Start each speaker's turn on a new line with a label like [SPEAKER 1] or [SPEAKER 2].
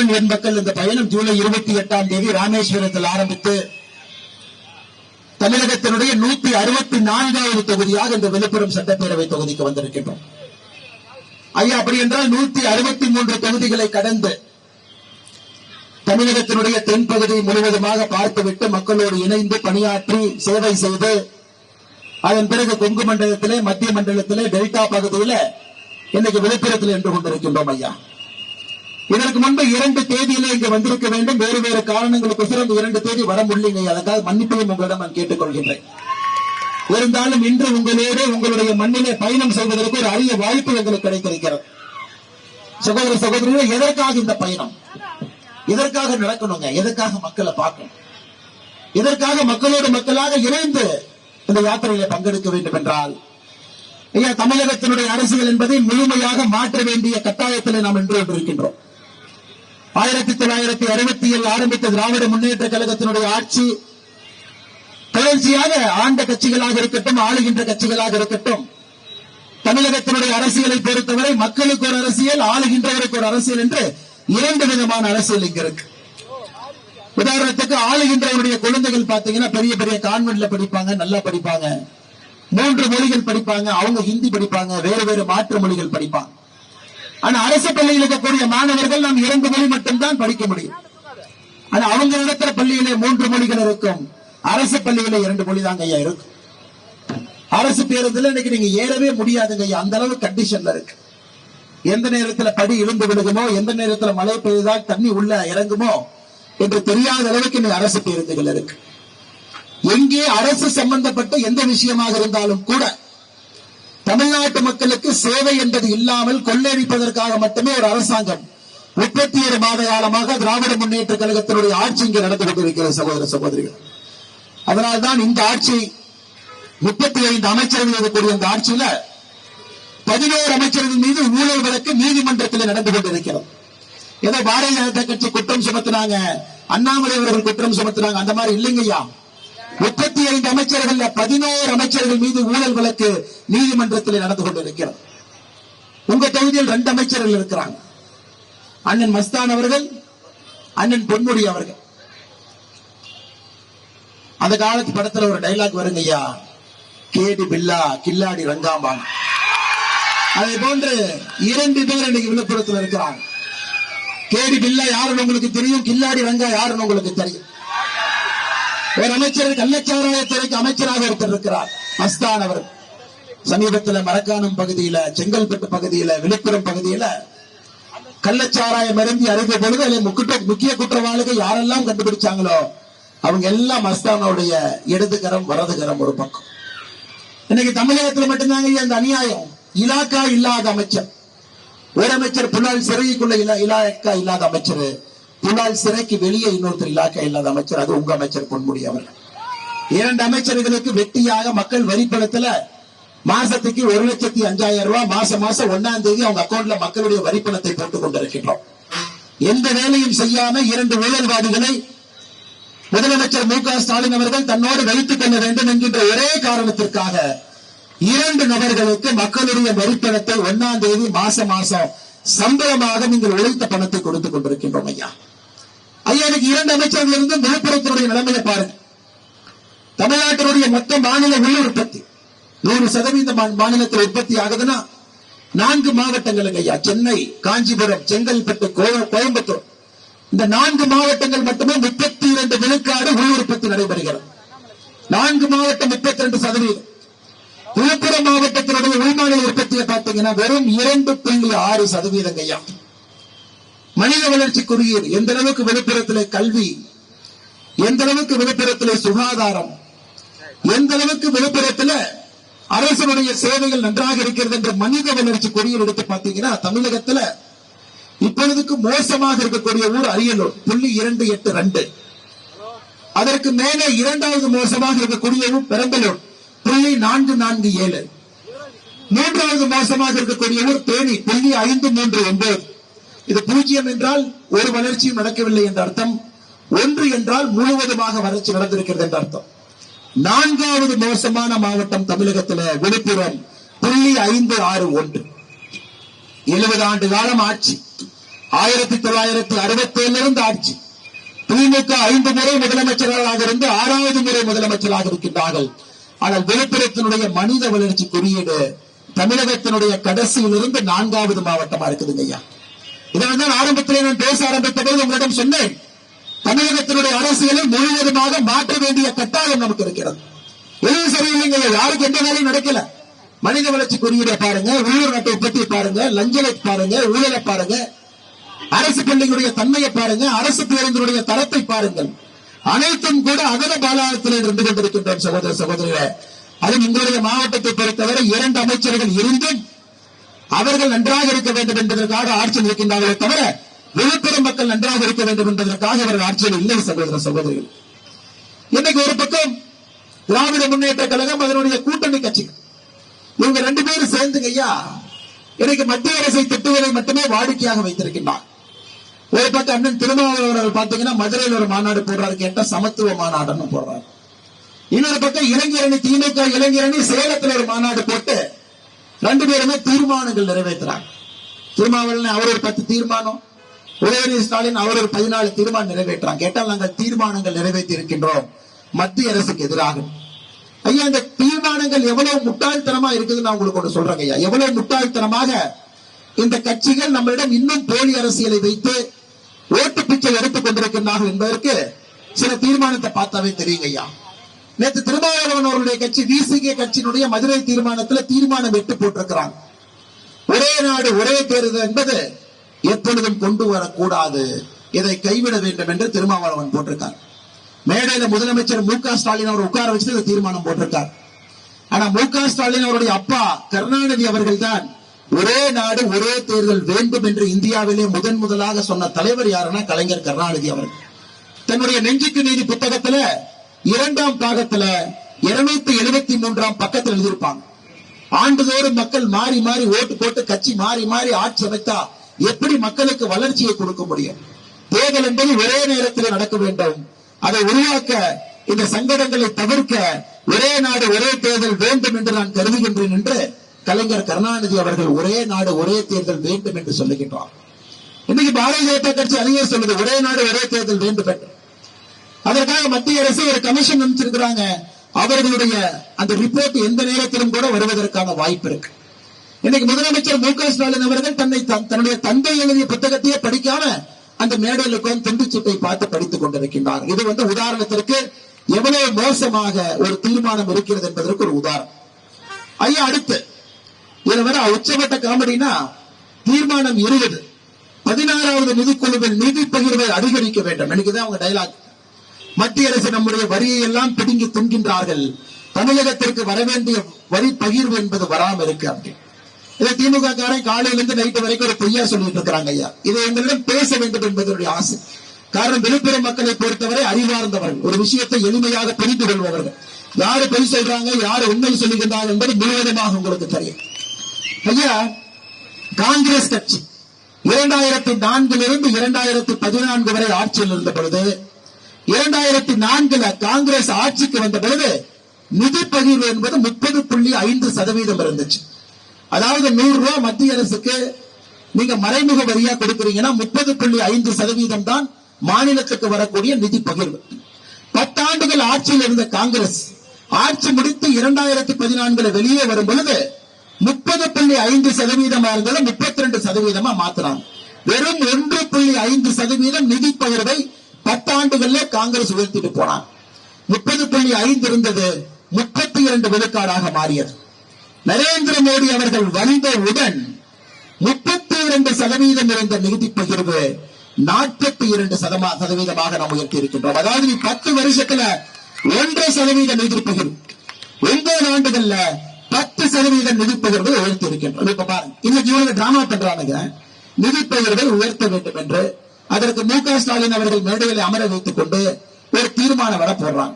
[SPEAKER 1] எண்மண் எண்பக்கள் இந்த பயணம் ஜூலை இருபத்தி எட்டாம் தேதி ராமேஸ்வரத்தில் ஆரம்பித்து தமிழகத்தினுடைய நூத்தி அறுபத்தி நான்காவது தொகுதியாக இந்த விழுப்புரம் சட்டப்பேரவை தொகுதிக்கு வந்திருக்கின்றோம். ஐயா அப்படி என்றால் நூத்தி அறுபத்தி மூன்று தொகுதிகளை கடந்து தமிழகத்தினுடைய தென்பகுதி முழுவதுமாக பார்த்துவிட்டு மக்களோடு இணைந்து பணியாற்றி சேவை செய்து அதன் பிறகு கொங்கு மண்டலத்திலே மத்திய மண்டலத்திலே டெல்டா பகுதியில இன்னைக்கு விழுப்புரத்தில் என்று கொண்டிருக்கின்றோம் ஐயா. இதற்கு முன்பு இரண்டு தேதியில இங்க வந்திருக்க வேண்டும். வேறு வேறு காரணங்களுக்கொசரம் இந்த இரண்டு தேதி வர முடியலைங்க அதற்காக மன்னிப்பையும் உங்களிடம் நான் கேட்டுக்கொள்கின்றேன். இருந்தாலும் இன்று உங்களோடு உங்களுடைய மண்ணிலே பயணம் செய்வதற்கு ஒரு அரிய வாய்ப்பு எங்களுக்கு கிடைத்திருக்கிறது. சகோதர சகோதரிகளே எதற்காக இந்த பயணம்? எதற்காக நடக்கணுங்க? எதற்காக மக்களை பார்க்கணும்? எதற்காக மக்களோடு மக்களாக இணைந்து இந்த யாத்திரையில பங்கெடுக்க வேண்டும் என்றால் ஐயா தமிழகத்தினுடைய அரசியல் என்பதை முழுமையாக மாற்ற வேண்டிய கட்டாயத்தில் நாம் இன்று கொண்டிருக்கின்றோம் ஆயிரத்தி தொள்ளாயிரத்தி அறுபத்தி ஏழு ஆரம்பித்த திராவிட முன்னேற்ற கழகத்தினுடைய ஆட்சி தொடர்ச்சியாக ஆண்ட கட்சிகளாக இருக்கட்டும் ஆளுகின்ற கட்சிகளாக இருக்கட்டும் தமிழகத்தினுடைய அரசியலை பொறுத்தவரை மக்களுக்கு ஒரு அரசியல் ஆளுகின்றவருக்கு ஒரு அரசியல் என்று இரண்டு விதமான அரசியல் இங்க இருக்கு. உதாரணத்துக்கு ஆளுகின்றவருடைய குழந்தைகள் பாத்தீங்கன்னா பெரிய பெரிய கான்வென்ட்ல படிப்பாங்க நல்லா படிப்பாங்க. மூன்று மொழிகள் படிப்பாங்க அவங்க ஹிந்தி படிப்பாங்க வேறு வேறு மாற்று மொழிகள் படிப்பாங்க. ஆனா அரசு பள்ளியில் இருக்கக்கூடிய மாணவர்கள் நாம் இரண்டு மொழி மட்டும்தான் படிக்க முடியும். ஆனா அவங்க நடத்துற பள்ளியிலே மூன்று மொழிகள் இருக்கும். அரசு பள்ளியில இரண்டு மொழி தாங்க ஐயா இருக்கும் அரசு பேருந்துல இன்னைக்கு நீங்க ஏறவே முடியாதுங்க ஐயா. அந்த அளவு கண்டிஷன்ல இருக்கு. எந்த நேரத்துல படி இழுந்து விழுகுமோ எந்த நேரத்துல மழை பெய்தால் தண்ணி உள்ள இறங்குமோ என்று தெரியாத அளவுக்கு இன்னைக்கு அரசு பேருந்துகள் இருக்கு. எங்கே அரசு சம்பந்தப்பட்ட எந்த விஷயமாக இருந்தாலும் கூட தமிழ்நாட்டு மக்களுக்கு சேவை என்பது இல்லாமல் கொள்ளையடிப்பதற்காக மட்டுமே ஒரு அரசாங்கம் முப்பத்தி ஏழு மாத காலமாக திராவிட முன்னேற்ற கழகத்தினுடைய ஆட்சி இங்கே நடந்து கொண்டிருக்கிறது சகோதர சகோதரிகள். அதனால்தான் இந்த ஆட்சி முப்பத்தி ஐந்து அமைச்சர்கள் இருக்கக்கூடிய இந்த ஆட்சியில பதினோரு அமைச்சர்கள் மீது ஊழல் வழக்கு நீதிமன்றத்தில் நடந்து கொண்டிருக்கிறது. ஏதோ பாரதிய ஜனதா கட்சி குற்றம் சுமத்தினாங்க அண்ணாமலை அவர்கள் குற்றம் சுமத்தினாங்க அந்த மாதிரி இல்லைங்கய்யா. முப்பத்தி ஐந்து அமைச்சர்கள் பதினோரு அமைச்சர்கள் மீது ஊழல் வழக்கு நீதிமன்றத்தில் நடந்து கொண்டிருக்கிறது. உங்க தொகுதியில் ரெண்டு அமைச்சர்கள் இருக்கிறாங்க. அண்ணன் மஸ்தான் அவர்கள் அண்ணன் பொன்முடி அவர்கள். அந்த காலத்து படத்துல ஒரு டைலாக் வருங்க ஐயா. கேடி பில்லா கில்லாடி ரங்காம்பாங்க. அதை போன்று இரண்டு பேர் இன்னைக்கு விழுப்புரத்தில் இருக்கிறாங்க. கேடி பில்லா யாருன்னு உங்களுக்கு தெரியும் கில்லாடி ரங்கா யாருன்னு உங்களுக்கு தெரியும்? ஒரு அமைச்சர் கள்ளச்சாராயத்துறைக்கு அமைச்சராக ஒருத்தர் இருக்கிறார் மஸ்தான் அவர். சமீபத்தில் மரக்கானம் பகுதியில செங்கல்பட்டு பகுதியில விழுப்புரம் பகுதியில கள்ளச்சாராயம் இறந்தி அறிந்த பொழுது அதில் முக்கிய குற்றவாளிகள் யாரெல்லாம் கண்டுபிடிச்சாங்களோ அவங்க எல்லாம் மஸ்தானோடைய இடதுகரம் வரதுகரம் ஒரு பக்கம். இன்னைக்கு தமிழகத்துல மட்டும்தாங்க அந்த அநியாயம். இலாக்கா இல்லாத அமைச்சர். ஒரு அமைச்சர் புலால் சிறைக்குள்ள இலா இலாக்கா இல்லாத அமைச்சர். புலால் சிறைக்கு வெளியே இன்னொருத்தர் இலாக்கா இல்லாத அமைச்சர் அது உங்க அமைச்சர் பொன்முடி அவர் இரண்டு அமைச்சர்களுக்கு வெட்டியாக மக்கள் வரி பணத்துல மாசத்துக்கு ஒரு லட்சத்தி அஞ்சாயிரம் ரூபாய் மாசம் மாசம் ஒன்னாம் தேதி அவங்க அக்கௌண்ட்ல மக்களுடைய வரி பணத்தை போட்டுக் கொண்டிருக்கின்றோம். எந்த வேலையும் செய்யாம இரண்டு ஊழல்வாதிகளை முதலமைச்சர் மு க ஸ்டாலின் அவர்கள் தன்னோடு வைத்துக் கொள்ள வேண்டும் என்கின்ற ஒரே காரணத்திற்காக இரண்டு நபர்களுக்கு மக்களுடைய வரிப்பணத்தை ஒன்னாம் தேதி மாசம் மாசம் சம்பளமாக நீங்கள் உழைத்த பணத்தை கொடுத்துக் கொண்டிருக்கின்றோம் ஐயா. ஐயா எனக்கு இரண்டு அமைச்சர்கள் இருந்து விழுப்புரத்தினுடைய நிலைமையை பாருங்க. தமிழ்நாட்டினுடைய மொத்த மாநில உள் உற்பத்தி நூறு சதவீதம் மாநிலத்தில் உற்பத்தி ஆகுதுன்னா நான்கு மாவட்டங்கள் ஐயா சென்னை காஞ்சிபுரம் செங்கல்பட்டு கோ- கோயம்புத்தூர். இந்த நான்கு மாவட்டங்கள் மட்டுமே முப்பத்தி இரண்டு விழுக்காடு உள் உற்பத்தி நடைபெறுகிறது. நான்கு மாவட்டம் முப்பத்தி ரெண்டு சதவீதம். விழுப்புரம் மாவட்டத்தினுடைய உள்மாநில உற்பத்தியை பார்த்தீங்கன்னா வெறும் இரண்டு புள்ளி ஆறு சதவீதம் ஐயா. மனித வளர்ச்சி எந்த அளவுக்கு விழுப்புரத்திலே கல்வி எந்த அளவுக்கு விழுப்புரத்திலே சுகாதாரம் எந்த அளவுக்கு விழுப்புரத்துல அரசனுடைய சேவைகள் நன்றாக இருக்கிறது என்ற மனித வளர்ச்சி குறியீடு எடுத்து பார்த்தீங்கன்னா தமிழகத்துல இப்பொழுதுக்கு மோசமாக இருக்கக்கூடிய ஊர் அரியலூர் புள்ளி இரண்டு எட்டு ரெண்டு. அதற்கு மேலே இரண்டாவது மோசமாக இருக்கக்கூடிய ஊர் பெரம்பலூர் புள்ளி நான்கு நான்கு ஏழு. மூன்றாவது மோசமாக இருக்கக்கூடிய ஊர் தேனி புள்ளி ஐந்து மூன்று ஒன்பது. இது பூஜ்ஜியம் என்றால் ஒரு வளர்ச்சியும் நடக்கவில்லை என்ற அர்த்தம். ஒன்று என்றால் முழுவதுமாக வளர்ச்சி நடந்திருக்கிறது என்ற அர்த்தம். நான்காவது மோசமான மாவட்டம் தமிழகத்தில் விழுப்புரம் புள்ளி ஐந்து ஆறு ஒன்று. எழுபது ஆண்டு காலம் ஆட்சி. ஆயிரத்தி தொள்ளாயிரத்தி அறுபத்தி இருந்து ஆட்சி. திமுக ஐந்து முறை முதலமைச்சர்களாக இருந்து ஆறாவது முறை முதலமைச்சராக இருக்கின்றார்கள். ஆனால் விழுப்புரத்தினுடைய மனித வளர்ச்சி குறியீடு தமிழகத்தினுடைய கடைசியிலிருந்து நான்காவது மாவட்டமா இருக்குதுங்க ஐயா. இதனால்தான் ஆரம்பத்திலே நான் பேச ஆரம்பித்த போது உங்களிடம் சொன்னேன் தமிழகத்தினுடைய அரசியலை முழுவதுமாக மாற்ற வேண்டிய கட்டாயம் நமக்கு இருக்கிறது. எதுவும் சரியில்லைங்க யாருக்கு எந்த வேலையும் நடக்கல. மனித வளர்ச்சி குறியீடை பாருங்க உள்ளூர் நாட்டை உற்பத்தி பாருங்க லஞ்சலை பாருங்க ஊழலை பாருங்க அரசு பள்ளிகளுடைய தன்மையை பாருங்க அரசு பேருந்தினுடைய தரத்தை பாருங்கள். அனைத்தும் கூட அகல பாலாளத்தில் இருந்து கொண்டிருக்கின்றோம் சகோதர சகோதரிகளே. அதுவும் உங்களுடைய மாவட்டத்தை பொறுத்தவரை இரண்டு அமைச்சர்கள் இருந்தும் அவர்கள் நன்றாக இருக்க வேண்டும் என்பதற்காக ஆட்சியில் இருக்கின்றார்களே தவிர விழுப்புரம் மக்கள் நன்றாக இருக்க வேண்டும் என்பதற்காக அவர்கள் ஆட்சியில் இல்லை சகோதர சகோதரிகள். இன்னைக்கு ஒரு பக்கம் திராவிட முன்னேற்ற கழகம் அதனுடைய கூட்டணி கட்சி இவங்க ரெண்டு பேரும் சேர்ந்துங்க ஐயா இன்னைக்கு மத்திய அரசை திட்டுவதை மட்டுமே வாடிக்கையாக வைத்திருக்கின்றார். ஒரு பக்கம் அண்ணன் திருமாவளவர் அவர்கள் பாத்தீங்கன்னா மதுரையில் ஒரு மாநாடு போடுறாரு கேட்ட சமத்துவ மாநாடுன்னு போடுறாரு. இன்னொரு பக்கம் இளைஞரணி திமுக இளைஞரணி சேலத்தில் ஒரு மாநாடு போட்டு ரெண்டு பேருமே தீர்மானங்கள் நிறைவேற்றுறாங்க. திருமாவளவன் அவர் ஒரு பத்து தீர்மானம் உதயநிதி ஸ்டாலின் அவர் ஒரு பதினாலு தீர்மானம் நிறைவேற்றாங்க கேட்டால் நாங்கள் தீர்மானங்கள் நிறைவேற்றி இருக்கின்றோம். மத்திய அரசுக்கு எதிராக. ஐயா இந்த தீர்மானங்கள் எவ்வளவு முட்டாள்தனமா இருக்குதுன்னு நான் உங்களுக்கு ஒன்று சொல்றேங்க ஐயா. எவ்வளவு முட்டாள்தனமாக இந்த கட்சிகள் நம்மளிடம் இன்னும் போலி அரசியலை வைத்து ஓட்டு பிச்சை எடுத்துக் கொண்டிருக்கின்றார்கள் என்பதற்கு சில தீர்மானத்தை பார்த்தாவே தெரியுங்க ஐயா. நேற்று திருமாவளவன் அவருடைய கட்சி விசிகே கட்சியினுடைய மதுரை தீர்மானத்தில் தீர்மானம் வெட்டு போட்டிருக்கிறாங்க. ஒரே நாடு ஒரே தேர்தல் என்பது எப்பொழுதும் கொண்டு வரக்கூடாது. இதை கைவிட வேண்டும் என்று திருமாவளவன் போட்டிருக்கார். மேடையில முதலமைச்சர் மு க ஸ்டாலின் அவர் உட்கார வச்சு இந்த தீர்மானம் போட்டிருக்கார். ஆனா மு க ஸ்டாலின் அவருடைய அப்பா கருணாநிதி அவர்கள் தான் ஒரே நாடு ஒரே தேர்தல் வேண்டும் என்று இந்தியாவிலே முதன் முதலாக சொன்ன தலைவர் யாருன்னா கலைஞர் கருணாநிதி அவர்கள். தன்னுடைய நெஞ்சுக்கு நீதி புத்தகத்துல இரண்டாம் பாகத்துல இருநூத்தி எழுபத்தி மூன்றாம் பக்கத்தில் எழுதியிருப்பாங்க. ஆண்டுதோறும் மக்கள் மாறி மாறி ஓட்டு போட்டு கட்சி மாறி மாறி ஆட்சி அமைத்தா எப்படி மக்களுக்கு வளர்ச்சியை கொடுக்க முடியும்? தேர்தல் என்பது ஒரே நேரத்தில் நடக்க வேண்டும். அதை உருவாக்க இந்த சங்கடங்களை தவிர்க்க ஒரே நாடு ஒரே தேர்தல் வேண்டும் என்று நான் கருதுகின்றேன் என்று கலைஞர் கருணாநிதி அவர்கள் ஒரே நாடு ஒரே தேர்தல் வேண்டும் என்று சொல்லுகின்றார். இன்னைக்கு பாரதிய ஜனதா கட்சி அறிஞர் சொல்லுது ஒரே நாடு ஒரே தேர்தல் வேண்டும் என்று. அதற்காக மத்திய அரசு ஒரு கமிஷன் அமைச்சிருக்கிறாங்க அவர்களுடைய அந்த ரிப்போர்ட் எந்த நேரத்திலும் கூட வருவதற்கான வாய்ப்பு இருக்கு. இன்னைக்கு முதலமைச்சர் மு க ஸ்டாலின் அவர்கள் தன்னை தன்- தன்னுடைய தந்தை எழுதிய புத்தகத்தையே படிக்காம அந்த மேடையில் உட்கார்ந்து துண்டுச்சீட்டை பார்த்து படித்துக் கொண்டிருக்கின்றார். இது வந்து உதாரணத்திற்கு எவ்வளவு மோசமாக ஒரு தீர்மானம் இருக்கிறது என்பதற்கு ஒரு உதாரணம். ஐயா அடுத்து. இதுல வர உச்சபட்ட காமெடினா தீர்மானம் இருபது. பதினாறாவது நிதிக்குழுவில் நிதி பகிர்வை அதிகரிக்க வேண்டும். எனக்குதான் அவங்க டைலாக் மத்திய அரசு நம்முடைய வரியை எல்லாம் பிடுங்கி தின்கின்றார்கள். தமிழகத்திற்கு வர வேண்டிய வரி பகிர்வு என்பது வராம இருக்கு அப்படின்னு இதை திமுக காரன் காலையிலிருந்து நைட்டு வரைக்கும் ஒரு பொய்யா சொல்லிட்டு இருக்கிறாங்க ஐயா. இதை எங்களிடம் பேச வேண்டும் என்பதனுடைய ஆசை. காரணம் விழுப்புரம் மக்களை பொறுத்தவரை அறிவார்ந்தவர்கள். ஒரு விஷயத்தை எளிமையாக புரிந்து கொள்பவர்கள். யாரு பொய் சொல்றாங்க யாரு உண்மை சொல்லுகின்றார்கள் என்பது முழுவதுமாக உங்களுக்கு தெரியும். ஐயா காங்கிரஸ் கட்சி இரண்டாயிரத்தி நான்கிலிருந்து இரண்டாயிரத்தி பதினான்கு வரை ஆட்சியில் இருந்த பொழுது இரண்டாயிரத்தி நான்குல காங்கிரஸ் ஆட்சிக்கு வந்த பொழுது நிதி பகிர்வு என்பது முப்பது புள்ளி ஐந்து சதவீதம் இருந்துச்சு. அதாவது நூறு ரூபாய் மத்திய அரசுக்கு நீங்க மறைமுக வரியா கொடுக்குறீங்கன்னா முப்பது புள்ளி ஐந்து சதவீதம் தான் மாநிலத்துக்கு வரக்கூடிய நிதி பகிர்வு. பத்தாண்டுகள் ஆட்சியில் இருந்த காங்கிரஸ் ஆட்சி முடித்து இரண்டாயிரத்தி பதினான்குல வெளியே வரும் பொழுது முப்பது புள்ளி ஐந்து சதவீதமா இருந்தது முப்பத்தி ரெண்டு சதவீதமா மாத்துறாங்க. வெறும் ஒன்று புள்ளி ஐந்து சதவீதம் நிதி பகிர்வை பத்தாண்டுகள்ல காங்கிரஸ் உயர்த்திட்டு போனான். முப்பது புள்ளி ஐந்து இருந்தது முப்பத்தி இரண்டு விழுக்காடாக மாறியது. நரேந்திர மோடி அவர்கள் வந்தவுடன் முப்பத்தி இரண்டு சதவீதம் இருந்த நிதி பகிர்வு நாற்பத்தி இரண்டு சதமா சதவீதமாக நாம் உயர்த்தி இருக்கின்றோம் அதாவது நீ பத்து வருஷத்துல ஒன்றரை சதவீத நிதி பகிர்வு. ஒன்பது ஆண்டுகள்ல பத்து சதவீத நிதி பகிர்வை உயர்த்தி இருக்கின்றோம் இப்ப பாருங்க இன்னைக்கு இவங்க டிராமா பண்றானுங்க. நிதி பகிர்வை உயர்த்த வேண்டும் என்று அதற்கு மு க ஸ்டாலின் அவர்கள் மேடையில் அமர வைத்துக் கொண்டு ஒரு தீர்மானம் வர போடுறாங்க.